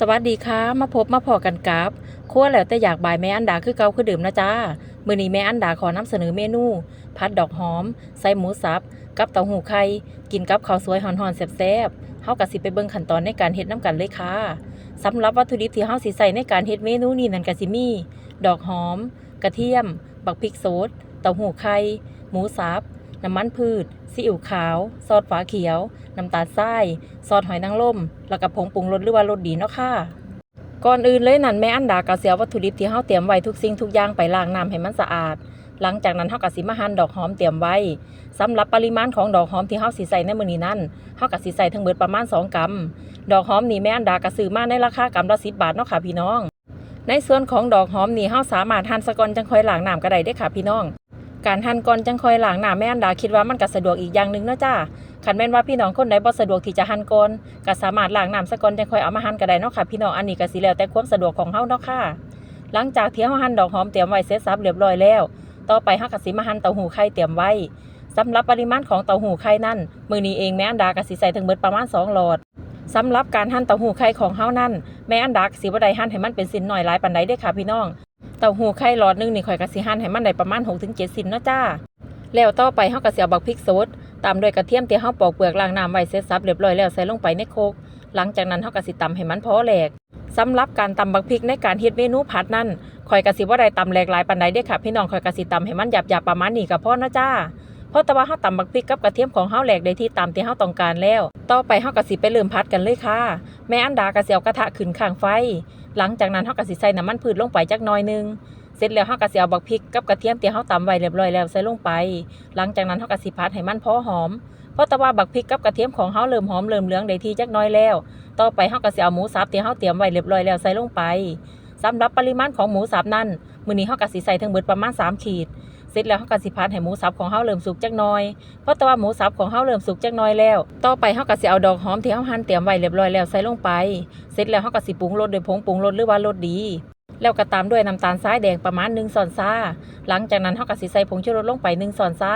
สวัสดีค่ะ มาพบมาพอกันกับครัวแล้วแต่อยากบายแม่อันดาคือเกาคือเดิมนะจ้า มือนี้แม่อันดาขอนำเสนอเมนู ผัดดอกหอม ใส่หมูสับ กับเต้าหู้ไข่ กินกับข้าวสวยหอนๆแซ่บๆเฮาก็สิไปเบิ่งขั้นตอนในการเฮ็ดนํกันเลยค่ะสำหรับวัตถุดิบที่เฮาสิใส่ในการเฮ็ดเมนูนี้นั่นก็สิมี ดอกหอม กระเทียม บักพริกสด เต้าหู้ไข่ หมูสับ น้ำมันพืช ซีอิ๊วขาว ซอสฝาเขียว น้ำตาลทราย ซอสหอยนางรมแล้วก็ผงปรุงรสหรือว่ารสดีเนาะค่ะ ก่อนอื่นเลยนั่นแม่อันดากระเสียววัตถุดิบที่เฮาเตรียมไว้ทุกสิ่งทุกอย่างไปล้างน้ำให้มันสะอาด หลังจากนั้นเฮาก็สิมาหั่นดอกหอมเตรียมไว้สำหรับปริมาณของดอกหอมที่เฮาสิใส่ในมื้อนี้นั้นเฮาก็สิใส่ทั้งเบิดประมาณ 2กรัมดอกหอมนี่แม่อันดาก็ซื้อมาในราคากรัมละ10บาทเนาะค่ะพี่น้องในส่วนของดอกหอมนี่เฮาสามารถหั่นสะกอนจังค่อยล้างน้ำก็ได้เด้ค่ะพี่น้อง การหั่นก่อนจังคอยล้างน้ำแม่อันดาคิดว่ามันก็สะดวกอีกอย่างหนึ่งเนาะจ้าคันแม่นว่าพี่น้องคนใดบ่สะดวกที่จะหั่นก่อนก็สามารถล้างน้ำซะก่อนจังคอยเอามาหั่นก็ได้เนาะค่ะพี่น้องอันนี้ก็สิแล้วแต่ความสะดวกของเฮาเนาะค่ะ หลังจากที่เฮาหั่นดอกหอมเตรียมไว้เสร็จสับเรียบร้อยแล้ว ต่อไปเฮาก็สิมาหั่นเต้าหู้ไข่เตรียมไว้สำหรับปริมาณของเต้าหู้ไข่นั่นมื้อนี้เองแม่อันดาก็สิใส่ถึงเบิดประมาณ2หลอดสำหรับการหั่นเต้าหู้ไข่ของเฮานั่นแม่อันดาก็สิบ่ได้หั่นให้มันเป็นชิ้นน้อยหลายปานใดเด้อค่ะพี่น้อง เต้าหู้ไข่หลอดหนึงนี่ข่อยก็สิหั่นให้มันได้ประมาณ6-7ชิ้นเนาะจ้า แล้วต่อไปเฮาก็สิเอาบักพริกสดตามด้วยกระเทียมที่เฮาปอกเปลือกล้างน้ำไว้เสร็จสับเรียบร้อยแล้วใส่ลงไปในโคกหลังจากนั้นเฮาก็สิตำให้มันพอแหลกสำหรับการตำบักพริกในการเฮ็ดเมนูผัดนั่นข่อยก็สิบ่ได้ตำแหลกหลายปานใดเด้อค่ะพี่น้องข่อยก็สิตำให้มันหยาบๆประมาณนี้ก็พอเนาะจ้า เพราะแต่ว่าเฮาตำบักพริกกับกระเทียมของเฮาแหลกได้ที่ตามที่เฮาต้องการแล้ว ต่อไปเฮาก็สิไปเริ่มผัดกันเลยค่ะ แม่อันดาก็สิเอากระทะขึ้นข้างไฟ หลังจากนั้นเฮาก็สิใส่น้ำมันพืชลงไปจักหน่อยหนึงเสร็จแล้วเฮาก็สิเอาบักพริกกับกระเทียมที่เฮาตำไว้เรียบร้อยแล้วใส่ลงไป หลังจากนั้นเฮาก็สิผัดให้มันพอหอมเพราะแต่ว่าบักพริกกับกระเทียมของเฮาเริ่มหอมเริ่มเหลืองได้ที่จักน้อยแล้ว ต่อไปเฮาก็สิเอาหมูสับที่เฮาเตรียมไว้เรียบร้อยแล้วใส่ลงไปสำหรับปริมาณของหมูสับนั้นมื้อนี้เฮาก็สิใส่ทั้งเบิดประมาณ 3 ขีด เสร็จแล้วเฮาก็สิผัดให้หมูสับของเฮาเริ่มสุกจักหน่อยเพราะแต่ว่าหมูสับของเฮาเริ่มสุกจักหน่อยแล้ว ต่อไปเฮาก็สิเอาดอกหอมที่เฮาหั่นเตรียมไว้เรียบร้อยแล้วใส่ลงไป เสร็จแล้วเฮาก็สิปรุงรสด้วยผงปรุงรสหรือว่ารสดี แล้วก็ตามด้วยน้ำตาลทรายแดงประมาณ1ช้อนซาหลังจากนั้นเฮาก็สิใส่ผงชูรสลงไป1ช้อนซา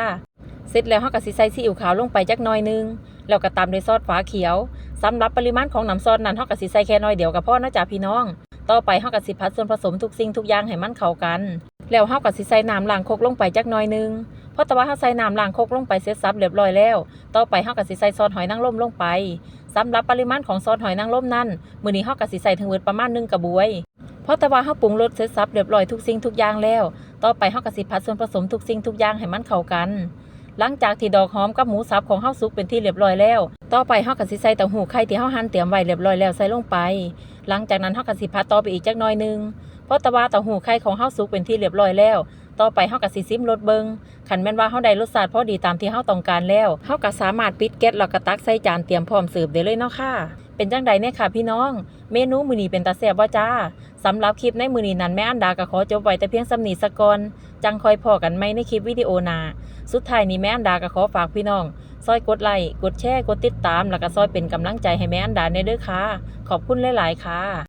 เสร็จแล้วเฮาก็สิใส่ซีอิ๊วขาวลงไปจักหน่อยหนึงแล้วก็ตามด้วยซอสฝาเขียวสำหรับปริมาณของน้ำซอสนั้นเฮาก็สิใส่แค่น้อยเดียวก็พอนะจ๊ะพี่น้อง ต่อไปเฮาก็สิผัดส่วนผสมทุกสิ่งทุกอย่างให้มันเข้ากัน แล้วเฮาก็สิใส่น้ำล้างคกลงไปจักหน่อยนึงเพราะแต่ว่าเฮาใส่น้ำล้างคกลงไปเสร็จสับเรียบร้อยแล้ว ต่อไปเฮาก็สิใส่ซอสหอยนางรมลงไปสำหรับปริมาณของซอสหอยนางรมนั้นมื้อนี้เฮาก็สิใส่ถึงเบิดประมาณ1กระบวยเพราะแต่ว่าเฮาปรุงรสเสร็จสับเรียบร้อยทุกสิ่งทุกอย่างแล้ว ต่อไปเฮาก็สิผัดส่วนผสมทุกสิ่งทุกอย่างให้มันเข้ากัน หลังจากที่ดอกหอมกับหมูสับของเฮาสุกเป็นที่เรียบร้อยแล้ว ต่อไปเฮาก็สิใส่เต้าหู้ไข่ที่เฮาหั่นเตรียมไว้เรียบร้อยแล้วใส่ลงไป หลังจากนั้นเฮาก็สิผัดต่อไปอีกจักหน่อยนึง เพราะต่ว่าเต้าหู้ไข่ของเฮาสุกเป็นที่เรียบร้อยแล้ว ต่อไปเฮาก็สิซิมรสเบิงคันแม่นว่าเฮาได้รสชาติพอดีตามที่เฮาต้องการแล้วเฮาก็สามารถปิดแก๊สแล้วก็ตักใส่จานเตรียมพร้อมเสิร์ฟได้เลยเนาะค่ะ เป็นจังใดเนี่ยค่ะพี่น้อง เมนูมื้อนี้เป็นตาแซ่บบ่จ้าสำหรับคลิปในมื้อนี้นั้นแม่อันดาก็ขอจบไว้แต่เพียงสำนี้ซะก่อนจังคอยพอกันใหมในคลิปวิดีโอหน้าสุดท้ายนี้แม่อันดาก็ขอฝากพี่น้องซอยกดไลค์กดแชร์กดติดตาม แล้วก็ซอยเป็นกำลังใจให้แม่อันดาในเด้อค่ะ ขอบคุณหลาย ๆ ค่ะ